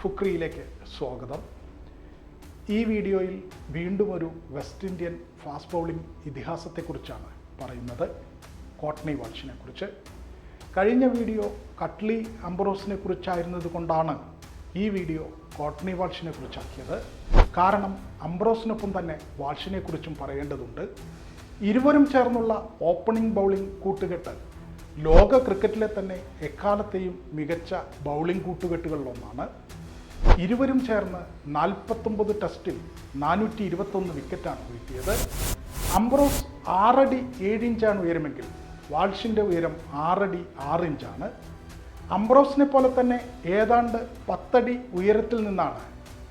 കുക്രിയിലേക്ക് സ്വാഗതം. ഈ വീഡിയോയിൽ വീണ്ടും ഒരു വെസ്റ്റ് ഇന്ത്യൻ ഫാസ്റ്റ് ബൗളിംഗ് ഇതിഹാസത്തെക്കുറിച്ചാണ് പറയുന്നത്. കോട്ട്നി വാൾഷിനെ കുറിച്ച്. കഴിഞ്ഞ വീഡിയോ കട്ട്ലി അംബ്രോസിനെ കുറിച്ചായിരുന്നത് കൊണ്ടാണ് ഈ വീഡിയോ കോട്ട്നി വാൾഷിനെ കുറിച്ചാക്കിയത്. കാരണം അംബ്രോസിനൊപ്പം തന്നെ വാൾഷിനെ കുറിച്ചും പറയേണ്ടതുണ്ട്. ഇരുവരും ചേർന്നുള്ള ഓപ്പണിംഗ് ബൗളിംഗ് കൂട്ടുകെട്ട് ലോക ക്രിക്കറ്റിലെ തന്നെ എക്കാലത്തെയും മികച്ച ബൗളിംഗ് കൂട്ടുകെട്ടുകളിലൊന്നാണ്. ഇരുവരും ചേർന്ന് നാൽപ്പത്തൊമ്പത് ടെസ്റ്റിൽ നാനൂറ്റി ഇരുപത്തൊന്ന് വിക്കറ്റാണ് വീഴ്ത്തിയത്. അംബ്രോസ് ആറടി ഏഴ് ഇഞ്ചാണ് ഉയരമെങ്കിൽ വാൾഷിന്റെ ഉയരം ആറടി ആറ് ഇഞ്ചാണ് അംബ്രോസിനെ പോലെ തന്നെ ഏതാണ്ട് പത്തടി ഉയരത്തിൽ നിന്നാണ്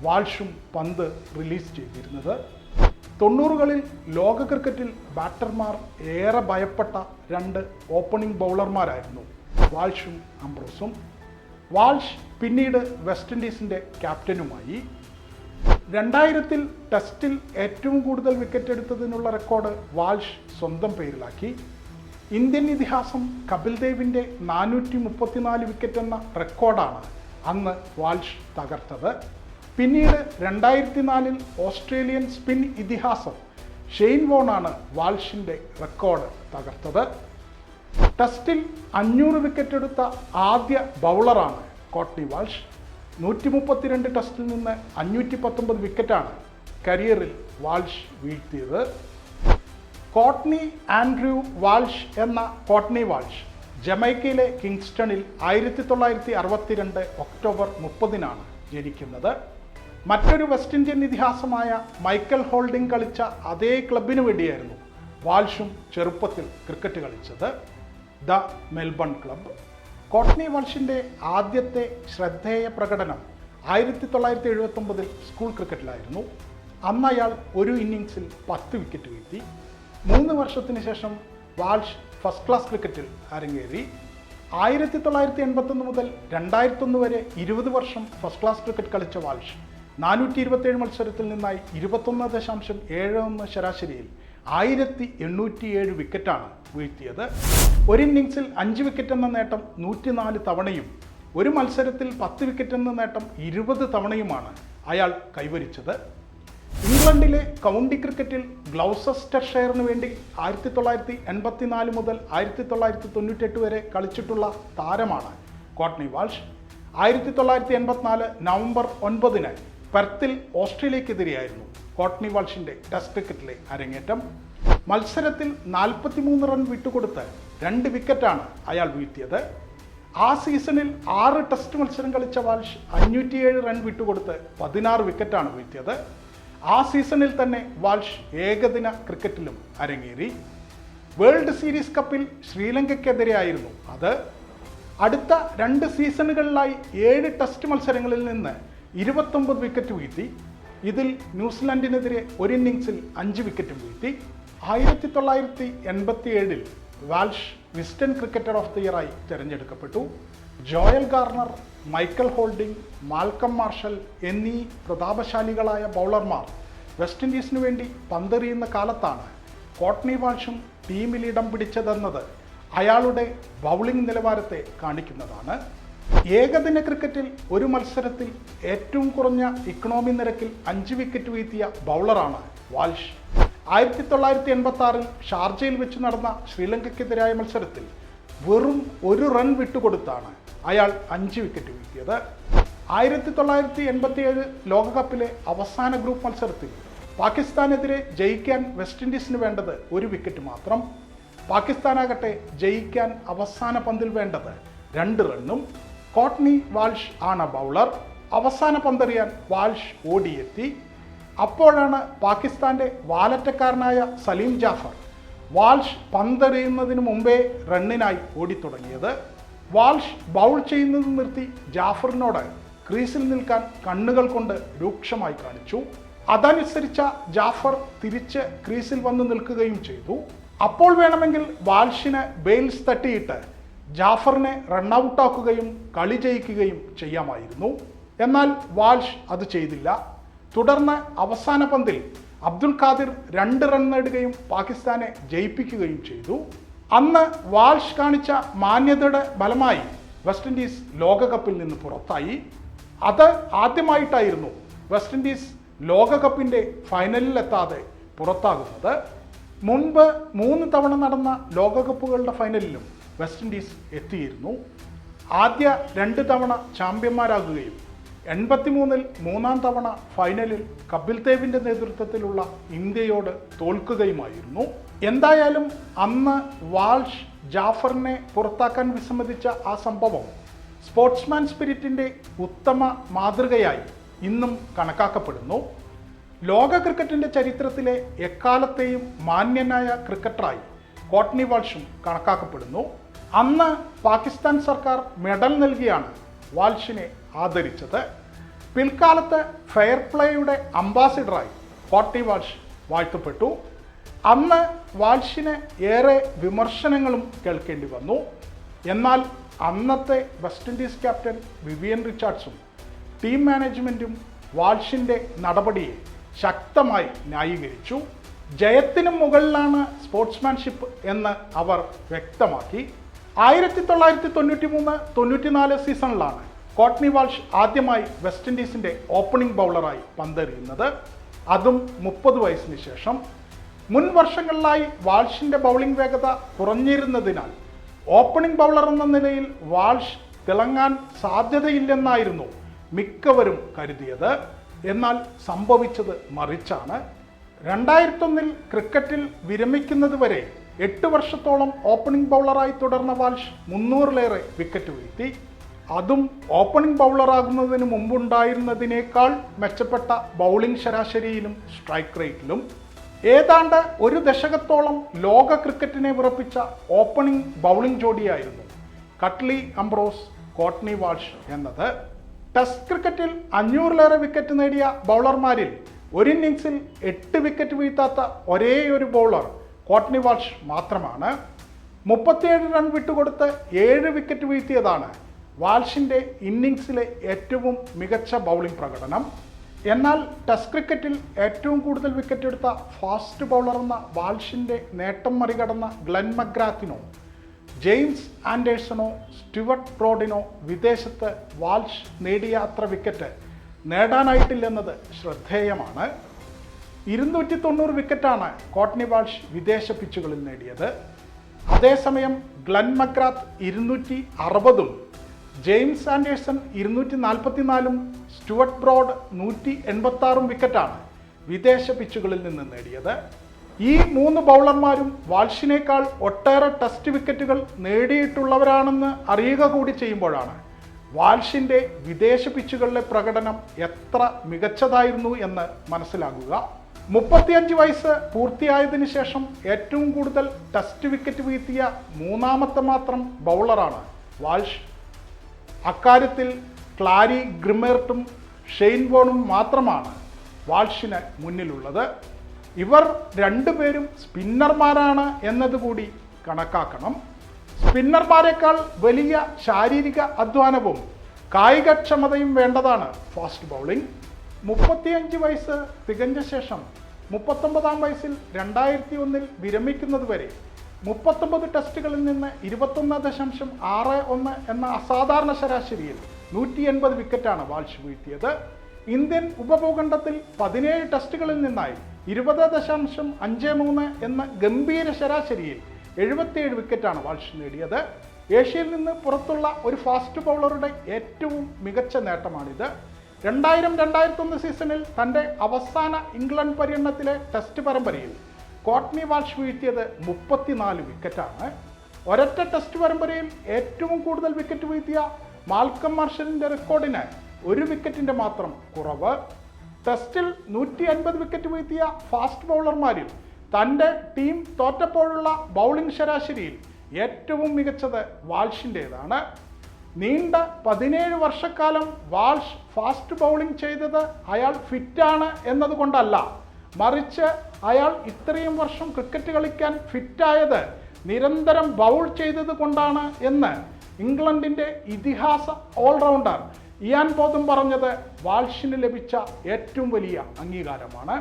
വാൾഷും പന്ത് റിലീസ് ചെയ്തിരുന്നത്. തൊണ്ണൂറുകളിൽ ലോക ക്രിക്കറ്റിൽ ബാറ്റർമാർ ഏറെ ഭയപ്പെട്ട രണ്ട് ഓപ്പണിംഗ് ബൗളർമാരായിരുന്നു വാൾഷും അംബ്രോസും. വാൾഷ് പിന്നീട് വെസ്റ്റ് ഇൻഡീസിന്റെ ക്യാപ്റ്റനുമായി. രണ്ടായിരത്തിൽ ടെസ്റ്റിൽ ഏറ്റവും കൂടുതൽ വിക്കറ്റ് എടുത്തതിനുള്ള റെക്കോർഡ് വാൾഷ് സ്വന്തം പേരിലാക്കി. ഇന്ത്യൻ ഇതിഹാസം കപിൽ ദേവിന്റെ നാനൂറ്റി മുപ്പത്തിനാല് വിക്കറ്റ് എന്ന റെക്കോർഡാണ് അന്ന് വാൾഷ് തകർത്തത്. പിന്നീട് രണ്ടായിരത്തി നാലിൽ ഓസ്ട്രേലിയൻ സ്പിൻ ഇതിഹാസം ഷെയ്ൻ വോണാണ് വാൾഷിന്റെ റെക്കോർഡ് തകർത്തത്. ടെസ്റ്റിൽ അഞ്ഞൂറ് വിക്കറ്റ് എടുത്ത ആദ്യ ബൗളറാണ് കോട്ട്നി വാൾഷ്. നൂറ്റി മുപ്പത്തിരണ്ട് ടെസ്റ്റിൽ നിന്ന് അഞ്ഞൂറ്റി പത്തൊമ്പത് വിക്കറ്റാണ് കരിയറിൽ വാൾഷ് വീഴ്ത്തിയത്. കോട്ട്നി ആൻഡ്രൂ വാൾഷ് എന്ന കോട്ട്നി വാൾഷ് ജമൈക്കയിലെ കിങ്സ്റ്റണിൽ ആയിരത്തി തൊള്ളായിരത്തി അറുപത്തിരണ്ട് ഒക്ടോബർ മുപ്പതിനാണ് ജനിക്കുന്നത്. മറ്റൊരു വെസ്റ്റ് ഇന്ത്യൻ ഇതിഹാസമായ മൈക്കൽ ഹോൾഡിംഗ് കളിച്ച അതേ ക്ലബിന് വേണ്ടിയായിരുന്നു വാൽഷും ചെറുപ്പത്തിൽ ക്രിക്കറ്റ് കളിച്ചത് ദ മെൽബൺ ക്ലബ് കോട്ട്നി വാൽഷിന്റെ ആദ്യത്തെ ശ്രദ്ധേയ പ്രകടനം ആയിരത്തി തൊള്ളായിരത്തി എഴുപത്തൊമ്പതിൽ സ്കൂൾ ക്രിക്കറ്റിലായിരുന്നു. അന്ന് അയാൾ ഒരു ഇന്നിങ്സിൽ പത്ത് വിക്കറ്റ് വീഴ്ത്തി. മൂന്ന് വർഷത്തിന് ശേഷം വാൾഷ് ഫസ്റ്റ് ക്ലാസ് ക്രിക്കറ്റിൽ അരങ്ങേറി. ആയിരത്തി തൊള്ളായിരത്തി എൺപത്തൊന്ന് മുതൽ രണ്ടായിരത്തൊന്ന് വരെ ഇരുപത് വർഷം ഫസ്റ്റ് ക്ലാസ് ക്രിക്കറ്റ് കളിച്ച വാൾഷ് നാനൂറ്റി ഇരുപത്തേഴ് മത്സരത്തിൽ നിന്നായി ഇരുപത്തൊന്ന് ദശാംശം ഏഴ് ഒന്ന് ശരാശരിയിൽ ആയിരത്തി എണ്ണൂറ്റിയേഴ് വിക്കറ്റാണ് വീഴ്ത്തിയത്. ഒരു ഇന്നിങ്സിൽ അഞ്ച് വിക്കറ്റ് എന്ന നേട്ടം നൂറ്റിനാല് തവണയും ഒരു മത്സരത്തിൽ പത്ത് വിക്കറ്റ് എന്ന നേട്ടം ഇരുപത് തവണയുമാണ് അയാൾ കൈവരിച്ചത്. ഇംഗ്ലണ്ടിലെ കൗണ്ടി ക്രിക്കറ്റിൽ ഗ്ലൗസസ്റ്റർ ഷെയറിന് വേണ്ടി ആയിരത്തി തൊള്ളായിരത്തി എൺപത്തിനാല് മുതൽ ആയിരത്തി തൊള്ളായിരത്തി തൊണ്ണൂറ്റെട്ട് വരെ കളിച്ചിട്ടുള്ള താരമാണ് കോട്ട്നി വാൾഷ്. ആയിരത്തി തൊള്ളായിരത്തി എൺപത്തിനാല് നവംബർ ഒൻപതിന് പെർത്തിൽ ഓസ്ട്രേലിയക്കെതിരെയായിരുന്നു കോട്ട്നി വാൾഷിന്റെ ടെസ്റ്റ് ക്രിക്കറ്റിലെ അരങ്ങേറ്റം. മത്സരത്തിൽ നാൽപ്പത്തിമൂന്ന് റൺ വിട്ടുകൊടുത്ത് രണ്ട് വിക്കറ്റാണ് അയാൾ വീഴ്ത്തിയത്. ആ സീസണിൽ ആറ് ടെസ്റ്റ് മത്സരം കളിച്ച വാൽഷ് അഞ്ഞൂറ്റിയേഴ് റൺ വിട്ടുകൊടുത്ത് പതിനാറ് വിക്കറ്റാണ് വീഴ്ത്തിയത്. ആ സീസണിൽ തന്നെ വാൽഷ് ഏകദിന ക്രിക്കറ്റിലും അരങ്ങേറി. വേൾഡ് സീരീസ് കപ്പിൽ ശ്രീലങ്കയ്ക്കെതിരെയായിരുന്നു അത്. അടുത്ത രണ്ട് സീസണുകളിലായി ഏഴ് ടെസ്റ്റ് മത്സരങ്ങളിൽ നിന്ന് ഇരുപത്തൊമ്പത് വിക്കറ്റ് വീഴ്ത്തി. ഇതിൽ ന്യൂസിലാൻഡിനെതിരെ ഒരു ഇന്നിങ്സിൽ അഞ്ച് വിക്കറ്റ് വീഴ്ത്തി. ആയിരത്തി തൊള്ളായിരത്തി എൺപത്തി ഏഴിൽ Walsh Wisden cricketer of the ഇയറായി തിരഞ്ഞെടുക്കപ്പെട്ടു. Joel Garner Michael Holding Malcolm Marshall എന്നീ പ്രതാപശാലികളായ ബൗളർമാർ വെസ്റ്റ് ഇൻഡീസിനു വേണ്ടി പന്തെറിയുന്ന കാലത്താണ് കോട്ട്നി വാൾഷും ടീമിൽ ഇടം പിടിച്ചതെന്നത് അയാളുടെ ബൗളിംഗ് നിലവാരത്തെ കാണിക്കുന്നതാണ്. ഏകദിന ക്രിക്കറ്റിൽ ഒരു മത്സരത്തിൽ ഏറ്റവും കുറഞ്ഞ ഇക്കണോമി നിരക്കിൽ അഞ്ച് വിക്കറ്റ് വീഴ്ത്തിയ ബൗളറാണ് വാൽഷ്. ആയിരത്തി തൊള്ളായിരത്തി എൺപത്തി ആറിൽ ഷാർജയിൽ വെച്ച് നടന്ന ശ്രീലങ്കയ്ക്കെതിരായ മത്സരത്തിൽ വെറും ഒരു റൺ വിട്ടുകൊടുത്താണ് അയാൾ അഞ്ച് വിക്കറ്റ് വീഴ്ത്തിയത്. ആയിരത്തി തൊള്ളായിരത്തി എൺപത്തിയേഴ് ലോകകപ്പിലെ അവസാന ഗ്രൂപ്പ് മത്സരത്തിൽ പാകിസ്ഥാനെതിരെ ജയിക്കാൻ വെസ്റ്റ് ഇൻഡീസിന് വേണ്ടത് ഒരു വിക്കറ്റ് മാത്രം. പാകിസ്ഥാനാകട്ടെ ജയിക്കാൻ അവസാന പന്തിൽ വേണ്ടത് രണ്ട് റണ്ണും കോട്ട്നി വാൾഷ് ആണ് ബൗളർ. അവസാന പന്തെറിയാൻ വാൾഷ് ഓടിയെത്തി. അപ്പോഴാണ് പാകിസ്ഥാന്റെ വാലറ്റക്കാരനായ സലീം ജാഫർ വാൾഷ് പന്തെറിയുന്നതിന് മുമ്പേ റണ്ണിനായി ഓടിത്തുടങ്ങിയത്. വാൾഷ് ബൗൾ ചെയ്യുന്നത് നിർത്തി ജാഫറിനോട് ക്രീസിൽ നിൽക്കാൻ കണ്ണുകൾ കൊണ്ട് രൂക്ഷമായി കാണിച്ചു. അതനുസരിച്ച ജാഫർ തിരിച്ച് ക്രീസിൽ വന്ന് നിൽക്കുകയും ചെയ്തു. അപ്പോൾ വേണമെങ്കിൽ വാൾഷിന് ബെയിൽസ് തട്ടിയിട്ട് ജാഫറിനെ റണ്ണൌട്ടാക്കുകയും കളി ജയിക്കുകയും ചെയ്യാമായിരുന്നു. എന്നാൽ വാൾഷ് അത് ചെയ്തില്ല. തുടർന്ന് അവസാന പന്തിൽ അബ്ദുൽ ഖാദിർ രണ്ട് റൺ നേടുകയും പാകിസ്ഥാനെ ജയിപ്പിക്കുകയും ചെയ്തു. അന്ന് വാൾഷ് കാണിച്ച മാന്യതയുടെ ഫലമായി വെസ്റ്റ് ഇൻഡീസ് ലോകകപ്പിൽ നിന്ന് പുറത്തായി. അത് ആദ്യമായിട്ടായിരുന്നു വെസ്റ്റ് ഇൻഡീസ് ലോകകപ്പിന്റെ ഫൈനലിലെത്താതെ പുറത്താകുന്നത്. മുൻപ് മൂന്ന് തവണ നടന്ന ലോകകപ്പുകളുടെ ഫൈനലിലും വെസ്റ്റ് ഇൻഡീസ് എത്തിയിരുന്നു. ആദ്യ രണ്ട് തവണ ചാമ്പ്യന്മാരാകുകയും എൺപത്തിമൂന്നിൽ മൂന്നാം തവണ ഫൈനലിൽ കപിൽ ദേവിന്റെ നേതൃത്വത്തിലുള്ള ഇന്ത്യയോട് തോൽക്കുകയുമായിരുന്നു. എന്തായാലും അന്ന് വാൾഷ് ജാഫറിനെ പുറത്താക്കാൻ വിസമ്മതിച്ച ആ സംഭവം സ്പോർട്സ്മാൻ സ്പിരിറ്റിന്റെ ഉത്തമ മാതൃകയായി ഇന്നും കണക്കാക്കപ്പെടുന്നു. ലോക ക്രിക്കറ്റിന്റെ ചരിത്രത്തിലെ എക്കാലത്തെയും മാന്യനായ ക്രിക്കറ്ററായി കോട്ട്നി വാൾഷും കണക്കാക്കപ്പെടുന്നു. അന്ന് പാകിസ്ഥാൻ സർക്കാർ മെഡൽ നൽകിയാണ് വാൽഷിനെ ആദരിച്ചത്. പിൽക്കാലത്ത് ഫെയർ പ്ലേയുടെ അംബാസിഡറായി ഫോർട്ടി വാൾഷ് വാഴ്ത്തപ്പെട്ടു. അന്ന് വാൾഷിന് ഏറെ വിമർശനങ്ങളും കേൾക്കേണ്ടി വന്നു. എന്നാൽ അന്നത്തെ വെസ്റ്റ് ഇൻഡീസ് ക്യാപ്റ്റൻ വിവിയൻ റിച്ചാർഡ്സും ടീം മാനേജ്മെന്റും വാൾഷിന്റെ നടപടിയെ ശക്തമായി ന്യായീകരിച്ചു. ജയത്തിനും മുകളിലാണ് സ്പോർട്സ്മാൻഷിപ്പ് എന്ന് അവർ വ്യക്തമാക്കി. ആയിരത്തി തൊള്ളായിരത്തി തൊണ്ണൂറ്റി മൂന്ന് തൊണ്ണൂറ്റിനാല് സീസണിലാണ് കോട്ട്നി വാൾഷ് ആദ്യമായി വെസ്റ്റ് ഇൻഡീസിന്റെ ഓപ്പണിംഗ് ബൗളറായി പന്തെറിയുന്നത്. അതും മുപ്പത് വയസ്സിന് ശേഷം. മുൻ വർഷങ്ങളിലായി വാൾഷിന്റെ ബൗളിംഗ് വേഗത കുറഞ്ഞിരുന്നതിനാൽ ഓപ്പണിംഗ് ബൗളർ എന്ന നിലയിൽ വാൾഷ് തിളങ്ങാൻ സാധ്യതയില്ലെന്നായിരുന്നു മിക്കവരും കരുതിയത്. എന്നാൽ സംഭവിച്ചത് മറിച്ചാണ്. രണ്ടായിരത്തൊന്നിൽ ക്രിക്കറ്റിൽ വിരമിക്കുന്നത് വരെ എട്ട് വർഷത്തോളം ഓപ്പണിംഗ് ബൗളറായി തുടർന്ന വാൽഷ് മുന്നൂറിലേറെ വിക്കറ്റ് വീഴ്ത്തി. അതും ഓപ്പണിംഗ് ബൗളറാകുന്നതിന് മുമ്പുണ്ടായിരുന്നതിനേക്കാൾ മെച്ചപ്പെട്ട ബൗളിംഗ് ശരാശരിയിലും സ്ട്രൈക്ക് റേറ്റിലും ഏതാണ്ട് ഒരു ദശകത്തോളം ലോക ക്രിക്കറ്റിനെ വിറപ്പിച്ച ഓപ്പണിംഗ് ബൗളിംഗ് ജോഡിയായിരുന്നു കട്ട്ലി അംബ്രോസ് കോട്ട്നി വാൾഷ് എന്നത്. ടെസ്റ്റ് ക്രിക്കറ്റിൽ അഞ്ഞൂറിലേറെ വിക്കറ്റ് നേടിയ ബൗളർമാരിൽ ഒരു ഇന്നിങ്സിൽ എട്ട് വിക്കറ്റ് വീഴ്ത്താത്ത ഒരേ ഒരു ബൗളർ കോട്ട്നി വാഷ് മാത്രമാണ്. മുപ്പത്തിയേഴ് റൺ വിട്ടുകൊടുത്ത് ഏഴ് വിക്കറ്റ് വീഴ്ത്തിയതാണ് വാൽഷിന്റെ ഇന്നിങ്സിലെ ഏറ്റവും മികച്ച ബൗളിംഗ് പ്രകടനം. എന്നാൽ ടെസ്റ്റ് ക്രിക്കറ്റിൽ ഏറ്റവും കൂടുതൽ വിക്കറ്റ് എടുത്ത ഫാസ്റ്റ് ബൗളർ എന്ന വാൽഷിന്റെ നേട്ടം മറികടന്ന ഗ്ലെൻ മഗ്രാത്തിനോ ജെയിംസ് ആൻഡേഴ്സണോ സ്റ്റുവർട്ട് ബ്രോഡിനോ വിദേശത്ത് വാൽഷ് നേടിയ അത്ര വിക്കറ്റ് നേടാനായിട്ടില്ലെന്നത് ശ്രദ്ധേയമാണ്. ഇരുന്നൂറ്റി തൊണ്ണൂറ് വിക്കറ്റാണ് കോട്ട്നി വാൾഷ് വിദേശ പിച്ചുകളിൽ നേടിയത്. അതേസമയം ഗ്ലൻ മക്രാത്ത് ഇരുന്നൂറ്റി അറുപതും ജെയിംസ് ആൻഡേഴ്സൺ ഇരുന്നൂറ്റി നാൽപ്പത്തിനാലും സ്റ്റുവർട്ട് ബ്രോഡ് നൂറ്റി എൺപത്തി ആറും വിക്കറ്റാണ് വിദേശ പിച്ചുകളിൽ നിന്ന് നേടിയത്. ഈ മൂന്ന് ബൗളർമാരും വാൾഷിനേക്കാൾ ഒട്ടേറെ ടെസ്റ്റ് വിക്കറ്റുകൾ നേടിയിട്ടുള്ളവരാണെന്ന് അറിയുക കൂടി ചെയ്യുമ്പോഴാണ് വാൾഷിന്റെ വിദേശ പിച്ചുകളിലെ പ്രകടനം എത്ര മികച്ചതായിരുന്നു എന്ന് മനസ്സിലാകുക. മുപ്പത്തിയഞ്ച് വയസ്സ് പൂർത്തിയായതിനു ശേഷം ഏറ്റവും കൂടുതൽ ടെസ്റ്റ് വിക്കറ്റ് വീഴ്ത്തിയ മൂന്നാമത്തെ മാത്രം ബൗളറാണ് വാൾഷ് അക്കാര്യത്തിൽ ക്ലാരി ഗ്രിമേർട്ടും ഷെയ്ൻ വോണും മാത്രമാണ് വാൾഷിന് മുന്നിലുള്ളത്. ഇവർ രണ്ടുപേരും സ്പിന്നർമാരാണ് എന്നതുകൂടി കണക്കാക്കണം. സ്പിന്നർമാരെക്കാൾ വലിയ ശാരീരിക അധ്വാനവും കായികക്ഷമതയും വേണ്ടതാണ് ഫാസ്റ്റ് ബൗളിംഗ്. മുപ്പത്തിയഞ്ച് വയസ്സ് തികഞ്ഞ ശേഷം മുപ്പത്തൊമ്പതാം വയസ്സിൽ രണ്ടായിരത്തി ഒന്നിൽ വിരമിക്കുന്നത് വരെ മുപ്പത്തൊമ്പത് ടെസ്റ്റുകളിൽ നിന്ന് ഇരുപത്തൊന്ന് ദശാംശം ആറ് ഒന്ന് എന്ന അസാധാരണ ശരാശരിയിൽ നൂറ്റി എൺപത് വിക്കറ്റാണ് വാൾഷ് വീഴ്ത്തിയത്. ഇന്ത്യൻ ഉപഭൂഖണ്ഡത്തിൽ പതിനേഴ് ടെസ്റ്റുകളിൽ നിന്നായി ഇരുപത് ദശാംശം അഞ്ച് മൂന്ന് എന്ന ഗംഭീര ശരാശരിയിൽ എഴുപത്തിയേഴ് വിക്കറ്റാണ് വാൾഷ് നേടിയത്. ഏഷ്യയിൽ നിന്ന് പുറത്തുള്ള ഒരു ഫാസ്റ്റ് ബൗളറുടെ ഏറ്റവും മികച്ച നേട്ടമാണിത്. രണ്ടായിരം രണ്ടായിരത്തൊന്ന് സീസണിൽ തന്റെ അവസാന ഇംഗ്ലണ്ട് പര്യടനത്തിലെ ടെസ്റ്റ് പരമ്പരയിൽ കോട്ട്നി വാഷ് വീഴ്ത്തിയത് മുപ്പത്തിനാല് വിക്കറ്റാണ് ഒരൊറ്റ ടെസ്റ്റ് പരമ്പരയിൽ ഏറ്റവും കൂടുതൽ വിക്കറ്റ് വീഴ്ത്തിയ മാൽക്കം മാർഷലിന്റെ റെക്കോർഡിന് ഒരു വിക്കറ്റിന്റെ മാത്രം കുറവ്. ടെസ്റ്റിൽ നൂറ്റി അൻപത് വിക്കറ്റ് വീഴ്ത്തിയ ഫാസ്റ്റ് ബൗളർമാരിൽ തന്റെ ടീം തോറ്റപ്പോഴുള്ള ബൗളിംഗ് ശരാശരിയിൽ ഏറ്റവും മികച്ചത് വാൾഷിന്റേതാണ് നീണ്ട പതിനേഴ് വർഷക്കാലം വാൾഷ് ഫാസ്റ്റ് ബൗളിംഗ് ചെയ്തത് അയാൾ ഫിറ്റാണ് എന്നതുകൊണ്ടല്ല. മറിച്ച് അയാൾ ഇത്രയും വർഷം ക്രിക്കറ്റ് കളിക്കാൻ ഫിറ്റായത് നിരന്തരം ബൗൾ ചെയ്തത് കൊണ്ടാണ് എന്ന് ഇംഗ്ലണ്ടിന്റെ ഇതിഹാസ ഓൾറൗണ്ടർ ഇയാൻ ബോധം പറഞ്ഞത് വാൾഷിന് ലഭിച്ച ഏറ്റവും വലിയ അംഗീകാരമാണ്.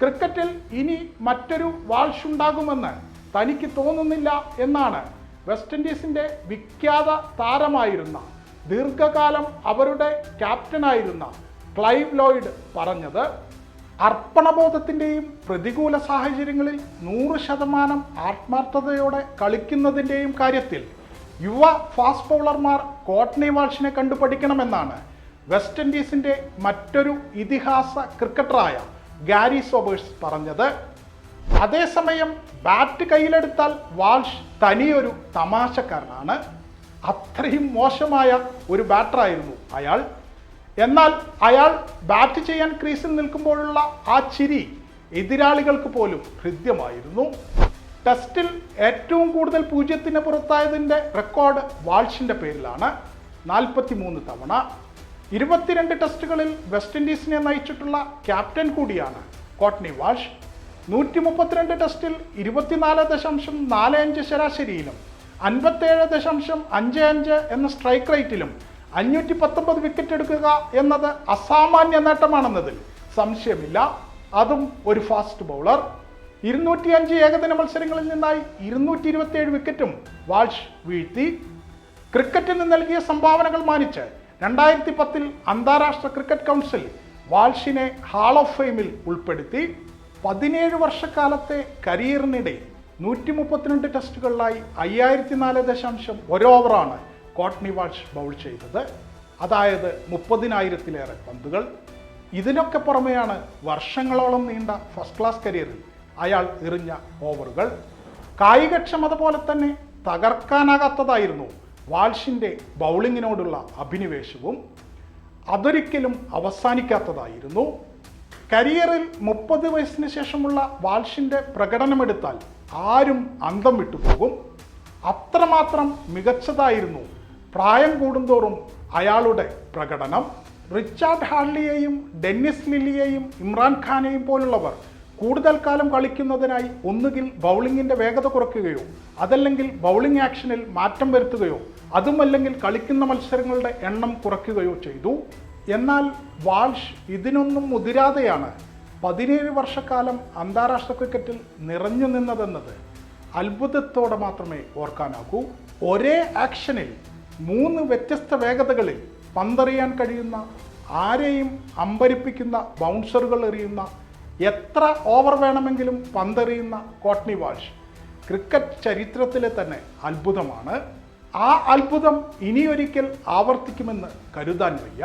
ക്രിക്കറ്റിൽ ഇനി മറ്റൊരു വാൾഷ് ഉണ്ടാകുമെന്ന് തനിക്ക് തോന്നുന്നില്ല എന്നാണ് വെസ്റ്റ് ഇൻഡീസിന്റെ വിഖ്യാത താരമായിരുന്ന ദീർഘകാലം അവരുടെ ക്യാപ്റ്റനായിരുന്ന ക്ലൈവ് ലോയിഡ് പറഞ്ഞത് അർപ്പണബോധത്തിന്റെയും പ്രതികൂല സാഹചര്യങ്ങളിൽ നൂറ് ശതമാനം ആത്മാർത്ഥതയോടെ കളിക്കുന്നതിന്റെയും കാര്യത്തിൽ യുവ ഫാസ്റ്റ് ബൗളർമാർ കോട്ട്നി വാൾഷിനെ കണ്ടു പഠിക്കണമെന്നാണ് വെസ്റ്റ് ഇൻഡീസിന്റെ മറ്റൊരു ഇതിഹാസ ക്രിക്കറ്ററായ ഗാരി സോബേഴ്സ് പറഞ്ഞത്. അതേസമയം ബാറ്റ് കയ്യിലെടുത്താൽ വാൾഷ് തനിയൊരു തമാശക്കാരനാണ്. അത്രയും മോശമായ ഒരു ബാറ്ററായിരുന്നു അയാൾ. എന്നാൽ അയാൾ ബാറ്റ് ചെയ്യാൻ ക്രീസിൽ നിൽക്കുമ്പോഴുള്ള ആ ചിരി എതിരാളികൾക്ക് പോലും ഹൃദ്യമായിരുന്നു. ടെസ്റ്റിൽ ഏറ്റവും കൂടുതൽ പൂജ്യത്തിന് പുറത്തായതിന്റെ റെക്കോർഡ് വാൾഷിന്റെ പേരിലാണ്. നാൽപ്പത്തി മൂന്ന് തവണ. ഇരുപത്തിരണ്ട് ടെസ്റ്റുകളിൽ വെസ്റ്റ് ഇൻഡീസിനെ നയിച്ചിട്ടുള്ള ക്യാപ്റ്റൻ കൂടിയാണ് കോട്ട്നി വാൾഷ് നൂറ്റി മുപ്പത്തിരണ്ട് ടെസ്റ്റിൽ ഇരുപത്തിനാല് ദശാംശം നാല് അഞ്ച് ശരാശരിയിലും അൻപത്തേഴ് ദശാംശം അഞ്ച് അഞ്ച് എന്ന സ്ട്രൈക്ക് റേറ്റിലും അഞ്ഞൂറ്റി പത്തൊമ്പത് വിക്കറ്റ് എടുക്കുക എന്നത് അസാമാന്യ നേട്ടമാണെന്നതിൽ സംശയമില്ല. അതും ഒരു ഫാസ്റ്റ് ബൗളർ. ഇരുന്നൂറ്റി അഞ്ച് ഏകദിന മത്സരങ്ങളിൽ നിന്നായി ഇരുന്നൂറ്റി ഇരുപത്തിയേഴ് വിക്കറ്റും വാൾഷ് വീഴ്ത്തി. ക്രിക്കറ്റിന് നൽകിയ സംഭാവനകൾ മാനിച്ച് രണ്ടായിരത്തി പത്തിൽ അന്താരാഷ്ട്ര ക്രിക്കറ്റ് കൗൺസിൽ വാൾഷിനെ ഹാൾ ഓഫ് ഫെയിമിൽ ഉൾപ്പെടുത്തി. പതിനേഴ് വർഷക്കാലത്തെ കരിയറിനിടെ നൂറ്റി മുപ്പത്തിരണ്ട് ടെസ്റ്റുകളിലായി അയ്യായിരത്തി നാല് ദശാംശം ഒരു ഓവറാണ് കോട്ട്നി വാഷ് ബൗൾ ചെയ്തത്. അതായത് മുപ്പതിനായിരത്തിലേറെ പന്തുകൾ. ഇതിനൊക്കെ പുറമെയാണ് വർഷങ്ങളോളം നീണ്ട ഫസ്റ്റ് ക്ലാസ് കരിയറിൽ അയാൾ എറിഞ്ഞ ഓവറുകൾ. കായികക്ഷമത പോലെ തന്നെ തകർക്കാനാകാത്തതായിരുന്നു വാൾഷിന്റെ ബൗളിങ്ങിനോടുള്ള അഭിനിവേശവും. അതൊരിക്കലും അവസാനിക്കാത്തതായിരുന്നു. കരിയറിൽ മുപ്പത് വയസ്സിന് ശേഷമുള്ള വാൾഷിന്റെ പ്രകടനമെടുത്താൽ ആരും അന്തം വിട്ടുപോകും. അത്രമാത്രം മികച്ചതായിരുന്നു പ്രായം കൂടുന്തോറും അയാളുടെ പ്രകടനം. റിച്ചാർഡ് ഹാർലിയെയും ഡെന്നിസ് ലില്ലിയെയും ഇമ്രാൻ ഖാനെയും പോലുള്ളവർ കൂടുതൽ കാലം കളിക്കുന്നതിനായി ഒന്നുകിൽ ബൗളിങ്ങിന്റെ വേഗത കുറയ്ക്കുകയോ അതല്ലെങ്കിൽ ബൗളിംഗ് ആക്ഷനിൽ മാറ്റം വരുത്തുകയോ അതുമല്ലെങ്കിൽ കളിക്കുന്ന മത്സരങ്ങളുടെ എണ്ണം കുറയ്ക്കുകയോ ചെയ്തു. എന്നാൽ വാൾഷ് ഇതിനൊന്നും മുതിരാതെയാണ് പതിനേഴ് വർഷക്കാലം അന്താരാഷ്ട്ര ക്രിക്കറ്റിൽ നിറഞ്ഞു നിന്നതെന്നത്. അത്ഭുതത്തോടെ മാത്രമേ ഓർക്കാനാകൂ. ഒരേ ആക്ഷനിൽ മൂന്ന് വ്യത്യസ്ത വേഗതകളിൽ പന്തറിയാൻ കഴിയുന്ന ആരെയും അമ്പരിപ്പിക്കുന്ന ബൗൺസറുകൾ എറിയുന്ന എത്ര ഓവർ വേണമെങ്കിലും പന്തെറിയുന്ന കോട്ട്നി വാൾഷ് ക്രിക്കറ്റ് ചരിത്രത്തിലെ തന്നെ അത്ഭുതമാണ്. ആ അത്ഭുതം ഇനിയൊരിക്കൽ ആവർത്തിക്കുമെന്ന് കരുതാൻ വയ്യ.